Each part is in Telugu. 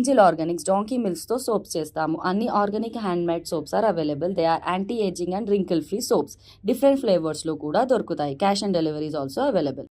ఏంజిల్ ఆర్గానిక్స్ డాంకీ మిల్క్స్తో సోప్స్ చేస్తాము. అన్ని organic hand made soaps are available. They are anti ageing and wrinkle free soaps. Different ఫ్లేవర్స్లో కూడా దొరుకుతాయి. Cash on deliveries also available.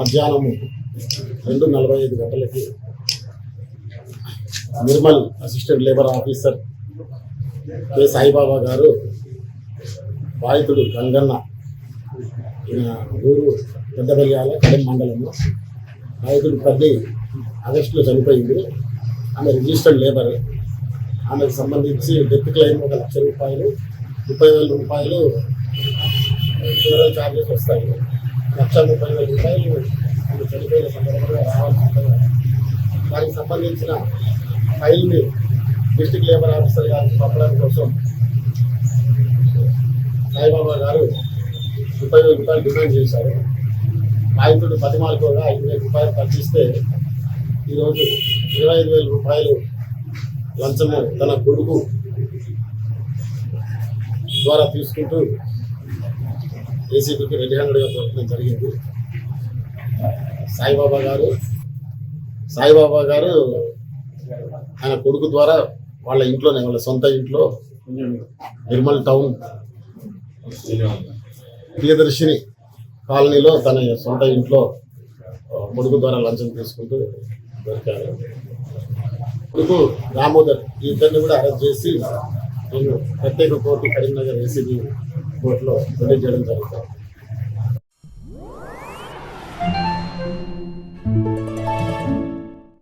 మధ్యాహ్నం రెండు నలభై ఐదు గంటలకి Nirmal assistant labour officer K Saibaba garu బాధితుడు గంగన్న ఈయన ఊరు పెద్దబెల్యాల కడెం మండలంలో. బాధితుడు పది ఆగస్టులో చనిపోయింది ఆమె రిజిస్టర్డ్ లేబర్. ఆమెకు సంబంధించి డెత్ క్లెయిమ్ ఒక లక్ష రూపాయలు ముప్పై వేల రూపాయలు ఛార్జెస్ వస్తాయి. లక్ష ముప్పై వేల రూపాయలు ఆమె చనిపోయిన సందర్భంగా రావాల్సి ఉంటుంది దానికి సంబంధించిన ఫైల్ని డిస్టిక్ లేబర్ ఆఫీసర్ గారికి పంపడం కోసం సాయిబాబా గారు ముప్పై వేల రూపాయలు డిమాండ్ చేశారు. నాయకుడు పది మార్కులుగా ఐదు వేల రూపాయలు తగ్గిస్తే ఈరోజు ఇరవై ఐదు వేల రూపాయలు లంచము తన కొడుకు ద్వారా తీసుకుంటూ ఏసీబీకి రెడ్ హ్యాండెడ్గా దొరకడం జరిగింది. సాయిబాబా గారు సాయిబాబా గారు ఆయన కొడుకు ద్వారా వాళ్ళ ఇంట్లోనే వాళ్ళ సొంత ఇంట్లో నిర్మల్ టౌన్ ప్రియదర్శిని కాలనీలో తన సొంత ఇంట్లో కొడుకు ద్వారా లంచం తీసుకుంటూ దొరికారు. కొడుకు దామోదర్ ఈ ఇద్దరిని కూడా అరెస్ట్ చేసి నేను ప్రత్యేక కోర్టు కరీంనగర్ ఏసీబీ కోర్టులో రిలీజ్ చేయడం జరుగుతుంది